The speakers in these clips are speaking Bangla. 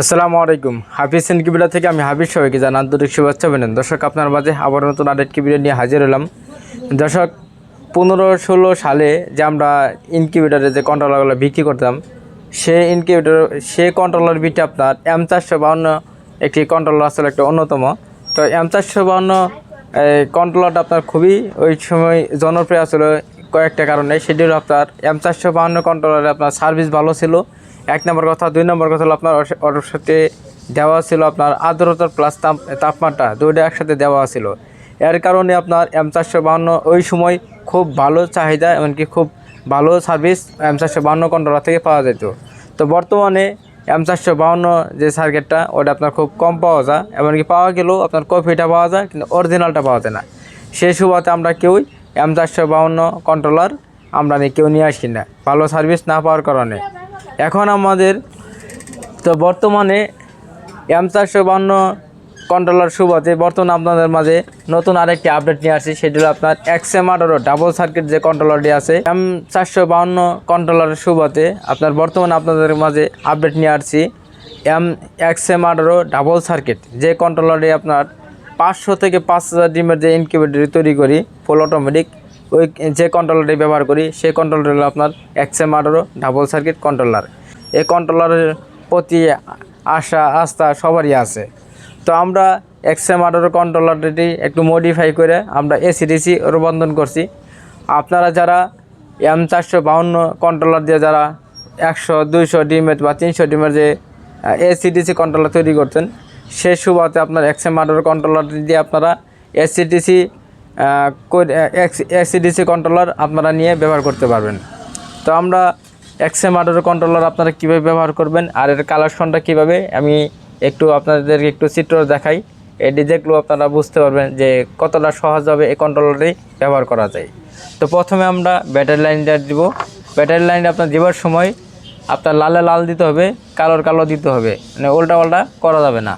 আসসালামু আলাইকুম। হাফিজ ইনকিবিটা থেকে আমি হাফিজ সবাইকে জানান আন্তরিক শুভেচ্ছা বেনেন দর্শক, আপনার মাঝে আবার নতুন আরেকটি ভিডিও নিয়ে হাজির হলাম। দর্শক, পনেরো ষোলো সালে যে আমরা ইনকিউবেটারে যে কন্ট্রোলারগুলো বিক্রি করতাম, সেই ইনকিউবেটার সেই কন্ট্রোলার বিটি আপনার এম চারশো বাউন্ন একটি কন্ট্রোলার আসলে একটা অন্যতম। তো এম চারশো বাউন্ন কন্ট্রোলারটা আপনার খুবই ওই সময় জনপ্রিয় ছিল কয়েকটা কারণে। সেটি হলো আপনার এম চারশো বাউন্ন কন্ট্রোলারে আপনার সার্ভিস ভালো ছিল। এক নম্বর কথা, দুই নম্বর কথা হলো আপনার ওর সাথে দেওয়া ছিল আপনার আর্দ্রতার প্লাস তাপ তাপমাত্রা, দুইটা একসাথে দেওয়া ছিল। এর কারণে আপনার এম চারশো বাহান্ন ওই সময় খুব ভালো চাহিদা, এমনকি খুব ভালো সার্ভিস এম চারশো বাহান্ন কন্ট্রোলার থেকে পাওয়া যেত। তো বর্তমানে এম চারশো বাহান্ন যে সার্কিটটা ওটা আপনার খুব কম পাওয়া যায়। এমনকি পাওয়া গেলেও আপনার কপিটা পাওয়া যায়, কিন্তু অরিজিনালটা পাওয়া যায় না। সেই সুবাদে আমরা কেউই এম চারশো বাহান্ন কন্ট্রোলার আমরা নিয়ে কেউ নিয়ে আসি না। ভালো সার্ভিস না পাওয়ার কারণে। এখন আমাদের তো বর্তমানে এম চারশো বান্ন কন্ট্রোলার সুবাদে বর্তমানে আপনাদের মাঝে নতুন আরেকটি আপডেট নিয়ে আসছি সেটি হলো আপনার এক্সএম আঠারো ডাবল সার্কিট যে কন্ট্রোলারটি আছে এম চারশো বাউন্ন কন্ট্রোলারের সুবাদে আপনার বর্তমানে আপনাদের মাঝে আপডেট নিয়ে আসছি। এম এক্সএম আঠারো ডাবল সার্কিট যে কন্ট্রোলারটি আপনার পাঁচশো থেকে পাঁচ হাজার ডিমের যে ইনকিউবেটর তৈরি করি ফুল অটোমেটিক ওই যে কন্ট্রোলারটি ব্যবহার করি, সেই কন্ট্রোলার হলো আপনার এক্সএম আঠারো ডাবল সার্কিট কন্ট্রোলার এই কন্ট্রোলারের প্রতি আশা, আস্থা সবারই আছে। তো আমরা এক্সএম আঠারো কন্ট্রোলারটি একটু মডিফাই করে আমরা এসিডিসি রূপান্তর করছি। আপনারা যারা এম চারশো বাউন্ন কন্ট্রোলার দিয়ে যারা একশো, দুইশো ডিমের বা তিনশো ডিমের যে এসিডিসি কন্ট্রোলার তৈরি করতেন সেই সুবাদে আপনার এক্সএম আঠারো দিয়ে আপনারা এসিডিসি এসিডিসি কন্ট্রোলার আপনারা নিয়ে ব্যবহার করতে পারবেন। তো আমরা এক্সএম আঠারো কন্ট্রোলার আপনারা কীভাবে ব্যবহার করবেন আর এর কালেকশনটা কীভাবে, আমি একটু আপনাদেরকে একটু চিত্র দেখাই। এটি দেখলেও আপনারা বুঝতে পারবেন যে কতটা সহজভাবে এই কন্ট্রোলারটি ব্যবহার করা যায়। তো প্রথমে আমরা ব্যাটারি লাইনটা দিব। ব্যাটারি লাইনটা আপনার দেওয়ার সময় আপনার লালে লাল দিতে হবে, কালোর কালো দিতে হবে। মানে উল্টা পাল্টা করা যাবে না।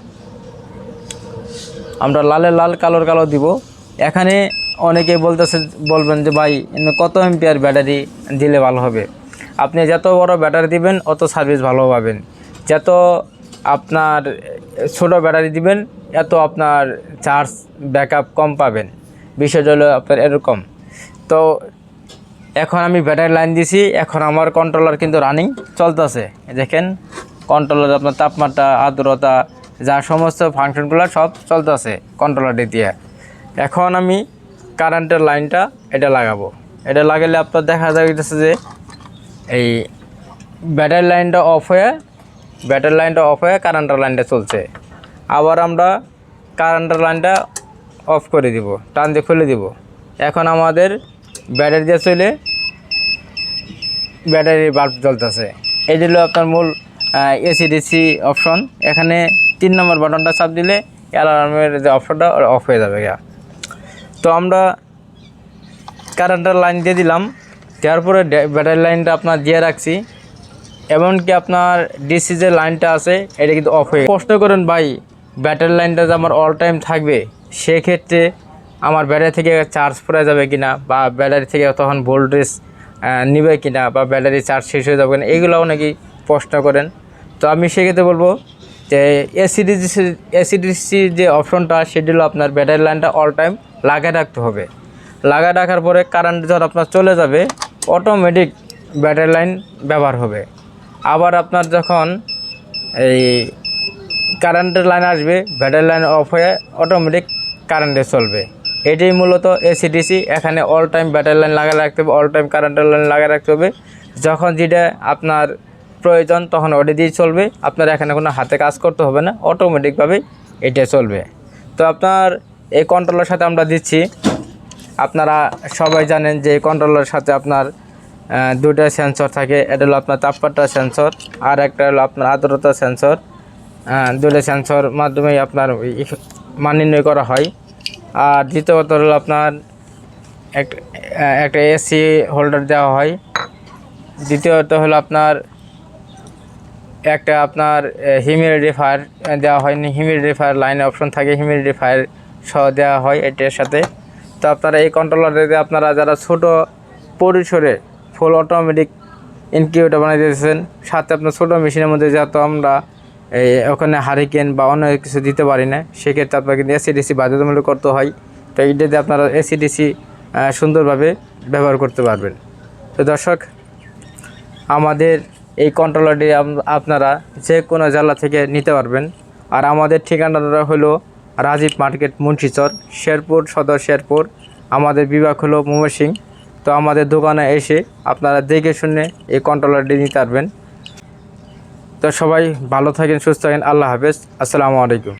আমরা লালে লাল, কালোর কালো দিব। এখানে অনেকে বলতেছে, বলবেন যে, ভাই কত এমপিআর ব্যাটারি দিলে ভালো হবে? আপনি যত বড় ব্যাটারি দিবেন, অত সার্ভিস ভালো পাবেন। যত আপনার ছোট ব্যাটারি দিবেন, এত আপনার চার্জ ব্যাকআপ কম পাবেন। বিষয়টা হলো আপনার এরকম। তো এখন আমি ব্যাটারি লাইন দিছি, এখন আমার কন্ট্রোলার কিন্তু রানিং চলতেছে। দেখেন কন্ট্রোলার আপনার তাপমাত্রা, আর্দ্রতা, যা সমস্ত ফাংশনগুলো সব চলতেছে কন্ট্রোলারটি দিয়ে। এখন আমি কারেন্টের লাইনটা এটা লাগাবো। এটা লাগালে আপনার দেখা যাইতেছে যে এই ব্যাটারি লাইনটা অফ হয়ে ব্যাটারি লাইনটা অফ হয়ে কারেন্টের লাইনটা চলছে। আবার আমরা কারেন্টের লাইনটা অফ করে দিব, টান দিয়ে খুলে দিব। এখন আমাদের ব্যাটারি দিয়ে চলে ব্যাটারি বাল্ব জ্বলতেছে। এই হলো আপনার মূল এসি ডিসি অপশন এখানে তিন নম্বর বাটনটা চাপ দিলে অ্যালার্মের যে অপশনটা অফ হয়ে যাবে গা। তো আমরা কারেন্টের লাইন দিয়ে দিলাম। দেওয়ার পরে ব্যাটারি লাইনটা আপনার দিয়ে রাখছি। এমনকি আপনার ডিসি যে লাইনটা আছে, এটা কিন্তু অফ হয়ে কষ্ট করেন ভাই ব্যাটারি লাইনটা যে আমার অল টাইম থাকবে, সেক্ষেত্রে আমার ব্যাটারি থেকে চার্জ পড়ে যাবে কিনা, বা ব্যাটারি থেকে তখন ভোল্টেজ নিবে কিনা, বা ব্যাটারি চার্জ শেষ হয়ে যাবে কিনা এগুলো অনেকেই প্রশ্ন করেন। তো আমি সেক্ষেত্রে বলব যে এসিডিসি এসিডিসি যে অপশনটা সেটি হলো আপনার ব্যাটারি লাইনটা অল টাইম লাগিয়ে রাখতে হবে। লাগায় রাখার পরে কারেন্ট যখন আপনার চলে যাবে অটোমেটিক ব্যাটারি লাইন ব্যবহার হবে। আবার আপনার যখন এই কারেন্টের লাইন আসবে ব্যাটারি লাইন অফ হয়ে অটোমেটিক কারেন্টে চলবে। এটাই মূলত এসিডিসি এখানে অল টাইম ব্যাটারি লাইন লাগিয়ে রাখতে হবে অল টাইম কারেন্টের লাইন লাগিয়ে রাখতে হবে। যখন যেটা আপনার প্রয়োজন, তখন ওটা দিয়ে চলবে। আপনার এখানে কোনো হাতে কাজ করতে হবে না অটোমেটিকভাবেই এটা চলবে। তো আপনার এই কন্ট্রোলের সাথে আমরা দিচ্ছি। আপনারা সবাই জানেন যে এই কন্ট্রোলের সাথে আপনার দুটো সেন্সর থাকে। এটা হলো আপনার তাপমাত্রা সেন্সর আর একটা হলো আপনার আর্দ্রতা সেন্সর দুটো সেন্সর মাধ্যমে আপনার মান নির্ণয় করা হয়। আর দ্বিতীয়ত হলো আপনার এক- একটা এসি হোল্ডার দেওয়া হয়। দ্বিতীয়ত হলো আপনার একটা আপনার হিউমিডিফায়ার দেওয়া হয়। হিউমিডিফায়ার লাইনে অপশন থাকে। হিউমিডিফায়ার সহ দেওয়া হয় এটার সাথে। তো আপনারা এই কন্ট্রোলারে আপনারা যারা ছোট পরিসরে ফুল অটোমেটিক ইনকিউবেটার বানিয়ে দিয়েছেন, সাথে আপনার ছোটো মেশিনের মধ্যে যত আমরা এই ওখানে হারিকেন বা অন্য কিছু দিতে পারি না, সেক্ষেত্রে আপনাকে কিন্তু এসিডিসি বাধ্যতামূলক করতে হয়। তো এইটাতে আপনারা এসিডিসি সুন্দরভাবে ব্যবহার করতে পারবেন। তো দর্শক, আমাদের এই কন্ট্রোলারটি আপনারা যে কোনো জেলা থেকে নিতে পারবেন। আর আমাদের ঠিকানাটা হলো রাজীব মার্কেট মুন্সিচর শেরপুর সদর শেরপুর, আমাদের বিভাগ হলো সিং তো আমাদের দোকানে এসে আপনারা দেখে শুনে এই কন্ট্রোলারটি নিতে পারবেন। তো সবাই ভালো থাকেন, সুস্থ থাকেন, আল্লাহ হাফেজ। আসসালামু আলাইকুম।